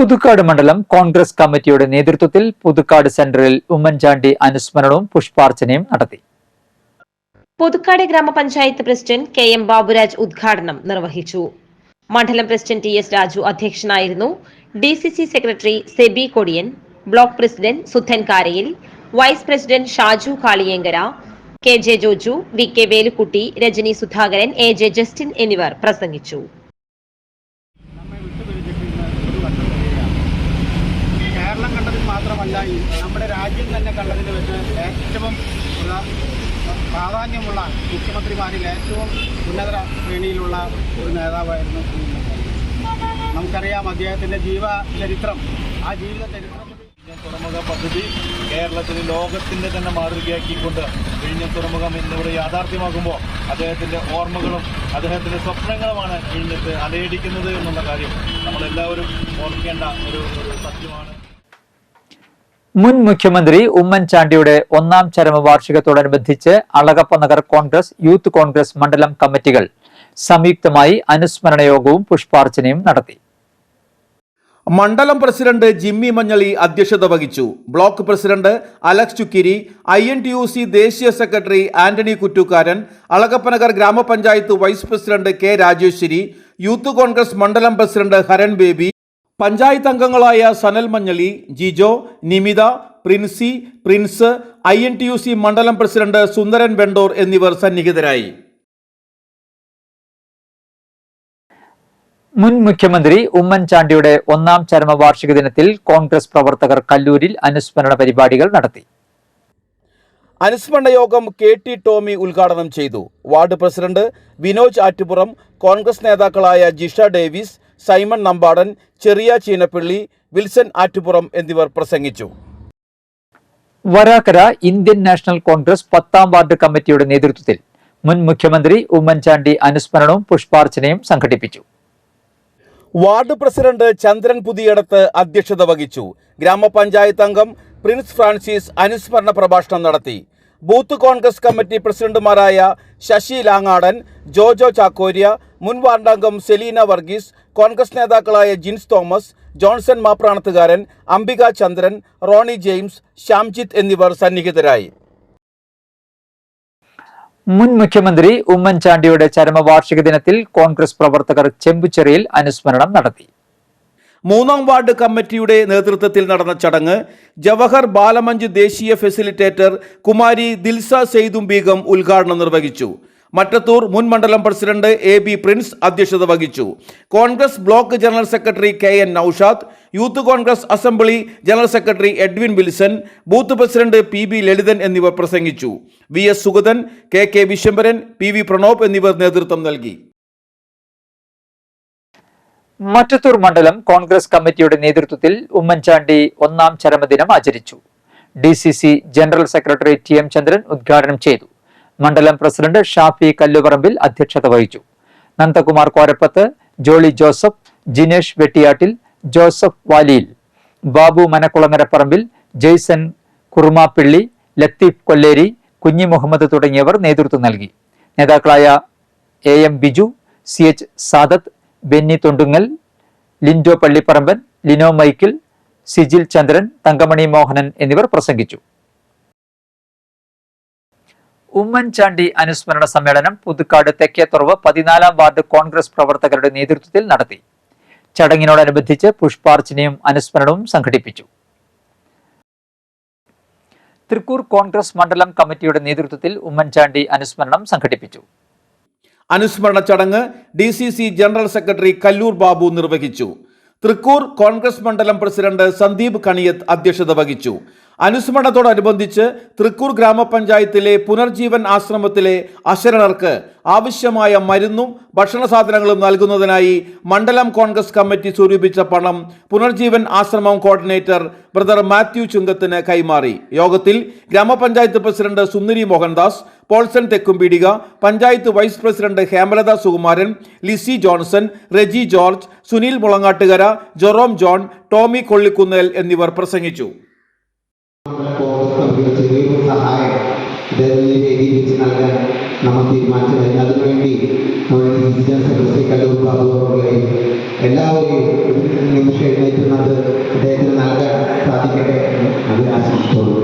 പുതുക്കാട് മണ്ഡലം കോൺഗ്രസ് കമ്മിറ്റിയുടെ നേതൃത്വത്തിൽ പുതുക്കാട് സെന്ററിൽ ഉമ്മൻചാണ്ടി അനുസ്മരണവും പുഷ്പാർച്ചനയും നടത്തി. പുതുക്കാട് ഗ്രാമപഞ്ചായത്ത് പ്രസിഡന്റ് കെ എം ബാബുരാജ് ഉദ്ഘാടനം നിർവഹിച്ചു. മണ്ഡലം പ്രസിഡന്റ് ടി എസ് രാജു അധ്യക്ഷനായിരുന്നു. D C C secretary Sebi Kodiyan block president Sudhan Karayil vice president Shaju Kaliyenkara K J Joju V K Velukutty Rajani Sudhakaran A J Justin എന്നിവർ പ്രസംഗിച്ചു. മാത്രമല്ല നമ്മുടെ രാജ്യം തന്നെ കണ്ടതിൽ വെച്ച് ഏറ്റവും ഉള്ള പ്രാധാന്യമുള്ള മുഖ്യമന്ത്രിമാരിൽ ഏറ്റവും ഉന്നത ശ്രേണിയിലുള്ള ഒരു നേതാവായിരുന്നു. നമുക്കറിയാം അദ്ദേഹത്തിന്റെ ജീവചരിത്രം ആ ജീവിത ചരിത്രം തുറമുഖ പദ്ധതി കേരളത്തിന് ലോകത്തിന്റെ തന്നെ മാതൃകയാക്കിക്കൊണ്ട് വിഴിഞ്ഞ തുറമുഖം എന്നിവിടെ യാഥാർത്ഥ്യമാകുമ്പോൾ അദ്ദേഹത്തിന്റെ ഓർമ്മകളും അദ്ദേഹത്തിന്റെ സ്വപ്നങ്ങളുമാണ് വിഴിഞ്ഞത്ത് അലയടിക്കുന്നത് എന്നുള്ള കാര്യം നമ്മളെല്ലാവരും ഓർക്കേണ്ട ഒരു സത്യമാണ് മുൻ മുഖ്യമന്ത്രി ഉമ്മൻചാണ്ടിയുടെ ഒന്നാം ചരമവാർഷികത്തോടനുബന്ധിച്ച് അളകപ്പ നഗർ കോൺഗ്രസ് യൂത്ത് കോൺഗ്രസ് മണ്ഡലം കമ്മിറ്റികൾ സംയുക്തമായി അനുസ്മരണ യോഗവും പുഷ്പാർച്ചനയും നടത്തി. മണ്ഡലം പ്രസിഡന്റ് ജിമ്മി മഞ്ഞളി അധ്യക്ഷത വഹിച്ചു. Block president Alex Chukkiri I N T U C ദേശീയ സെക്രട്ടറി ആന്റണി കുറ്റൂക്കാരൻ അളകപ്പനഗർ ഗ്രാമപഞ്ചായത്ത് vice president K Rajeswari youth Congress മണ്ഡലം പ്രസിഡന്റ് ഹരൺ ബേബി പഞ്ചായത്ത് അംഗങ്ങളായ Sanal Manjali Jijo Nimitha Princy Prince I N T U C മണ്ഡലം president Sundaran Vendore എന്നിവർ സന്നിഹിതരായി. മുൻ മുഖ്യമന്ത്രി ഉമ്മൻചാണ്ടിയുടെ ഒന്നാം ചരമവാർഷിക ദിനത്തിൽ കോൺഗ്രസ് പ്രവർത്തകർ കല്ലൂരിൽ അനുസ്മരണ പരിപാടികൾ നടത്തി. അനുസ്മരണ യോഗം കെ ടി ടോമി ഉദ്ഘാടനം ചെയ്തു. വാർഡ് പ്രസിഡന്റ് വിനോജ് ആറ്റുപുറം കോൺഗ്രസ് നേതാക്കളായ ജിഷ ഡേവിസ് സൈമൺ നമ്പാടൻ ചെറിയ ചീനപ്പള്ളി വിൽസൺ ആറ്റുപുറം എന്നിവർ പ്രസംഗിച്ചു. വരാക്കര ഇന്ത്യൻ നാഷണൽ കോൺഗ്രസ് പത്താം വാർഡ് കമ്മിറ്റിയുടെ നേതൃത്വത്തിൽ മുൻ മുഖ്യമന്ത്രി ഉമ്മൻചാണ്ടി അനുസ്മരണവും പുഷ്പാർച്ചനയും സംഘടിപ്പിച്ചു. വാർഡ് പ്രസിഡന്റ് ചന്ദ്രൻ പുതിയടത്ത് അധ്യക്ഷത വഹിച്ചു. ഗ്രാമപഞ്ചായത്ത് അംഗം പ്രിൻസ് ഫ്രാൻസിസ് അനുസ്മരണ പ്രഭാഷണം നടത്തി. ബൂത്ത് കോൺഗ്രസ് കമ്മിറ്റി പ്രസിഡന്റുമാരായ ശശി ലാങ്ങാടൻ ജോജോ ചാക്കോര്യ മുൻ വാർഡംഗം സെലീന വർഗീസ് കോൺഗ്രസ് നേതാക്കളായ Jins Thomas Johnson Mapranathukaran Ambika Chandran Ronnie James Shyamjith എന്നിവർ സന്നിഹിതരായി. മുൻ മുഖ്യമന്ത്രി ഉമ്മൻചാണ്ടിയുടെ ചരമവാർഷിക ദിനത്തിൽ കോൺഗ്രസ് പ്രവർത്തകർ ചെമ്പുച്ചെറിയിൽ അനുസ്മരണം നടത്തി. മൂന്നാം വാർഡ് കമ്മിറ്റിയുടെ നേതൃത്വത്തിൽ നടന്ന ചടങ്ങ് ജവഹർ ബാലമഞ്ച് ദേശീയ ഫെസിലിറ്റേറ്റർ കുമാരി ദിൽസ സെയ്തും ബീഗം ഉദ്ഘാടനം നിർവഹിച്ചു. മറ്റത്തൂർ മുൻ മണ്ഡലം പ്രസിഡന്റ് എ ബി പ്രിൻസ് അധ്യക്ഷത വഹിച്ചു. Congress block general secretary K N Noushad youth Congress assembly general secretary Edwin Wilson booth president P B Lalithan എന്നിവർ പ്രസംഗിച്ചു. V S Sugathan K K Viswambharan P V Pranob എന്നിവർ നേതൃത്വം നൽകി. മറ്റത്തൂർ മണ്ഡലം കോൺഗ്രസ് കമ്മിറ്റിയുടെ നേതൃത്വത്തിൽ ഉമ്മൻചാണ്ടി ഒന്നാം ചരമദിനം ആചരിച്ചു. D C C general secretary T M Chandran ഉദ്ഘാടനം ചെയ്തു. മണ്ഡലം പ്രസിഡന്റ് ഷാഫി കല്ലുപറമ്പിൽ അധ്യക്ഷത വഹിച്ചു. നന്ദകുമാർ കോരപ്പത്ത് ജോളി ജോസഫ് ജിനേഷ് വെട്ടിയാട്ടിൽ ജോസഫ് വാലിയിൽ ബാബു മനക്കുളങ്ങരപ്പറമ്പിൽ ജെയ്സൺ കുറുമാപ്പിള്ളി ലത്തീഫ് കൊല്ലേരി കുഞ്ഞി മുഹമ്മദ് തുടങ്ങിയവർ നേതൃത്വം നൽകി. നേതാക്കളായ A M Biju C H Sadath Benny Thondungal Lindo Pallipparamban Lino Michael Sijil Chandran Thankamani Mohanan എന്നിവർ പ്രസംഗിച്ചു. ഉമ്മൻചാണ്ടി അനുസ്മരണ സമ്മേളനം പുതുക്കാട് തെക്കേത്തുറവ് പതിനാലാം വാർഡ് കോൺഗ്രസ് പ്രവർത്തകരുടെ നേതൃത്വത്തിൽ നടത്തി. ചടങ്ങിനോടനുബന്ധിച്ച് പുഷ്പാർച്ചനയും അനുസ്മരണവും സംഘടിപ്പിച്ചു. തൃക്കൂർ കോൺഗ്രസ് മണ്ഡലം കമ്മിറ്റിയുടെ നേതൃത്വത്തിൽ ഉമ്മൻചാണ്ടി അനുസ്മരണം സംഘടിപ്പിച്ചു. അനുസ്മരണ ചടങ്ങ് D C C general secretary Kallur Babu നിർവഹിച്ചു. തൃക്കൂർ കോൺഗ്രസ് മണ്ഡലം പ്രസിഡന്റ് സന്ദീപ് കണിയത്ത് അധ്യക്ഷത വഹിച്ചു. അനുസ്മരണത്തോടനുബന്ധിച്ച് തൃക്കൂർ ഗ്രാമപഞ്ചായത്തിലെ പുനർജീവൻ ആശ്രമത്തിലെ അശരണർക്ക് ആവശ്യമായ മരുന്നും ഭക്ഷണ സാധനങ്ങളും നൽകുന്നതിനായി മണ്ഡലം കോൺഗ്രസ് കമ്മിറ്റി സ്വരൂപിച്ച പണം പുനർജീവൻ ആശ്രമം കോർഡിനേറ്റർ ബ്രദർ മാത്യു ചുങ്കത്തിന് കൈമാറി. യോഗത്തിൽ ഗ്രാമപഞ്ചായത്ത് president Sundari Mohandas Paulson Thekkumpeedika panchayat vice president Hemalatha Sukumaran Lissy Johnson Reji George Sunil Mulangattukara Jerome John Tommy Kollikunnel എന്നിവർ പ്രസംഗിച്ചു. ഒരു ചെറിയൊരു സഹായം ഇതേപോലെ രീതിയിൽ വെച്ച് നൽകാൻ നമ്മൾ തീരുമാനിച്ചതായി അതിനുവേണ്ടി നമ്മുടെ ഡിജിറ്റൽ സെക്രട്ടറി കല്ലൂർ ബാബു അവരുടെയും എല്ലാവരെയും ഒരു നിമിഷം എഴുന്നേറ്റുന്നത് അദ്ദേഹത്തിന് നൽകാൻ സാധിക്കട്ടെ എന്ന് അതിൽ ആശംസിച്ചോളൂ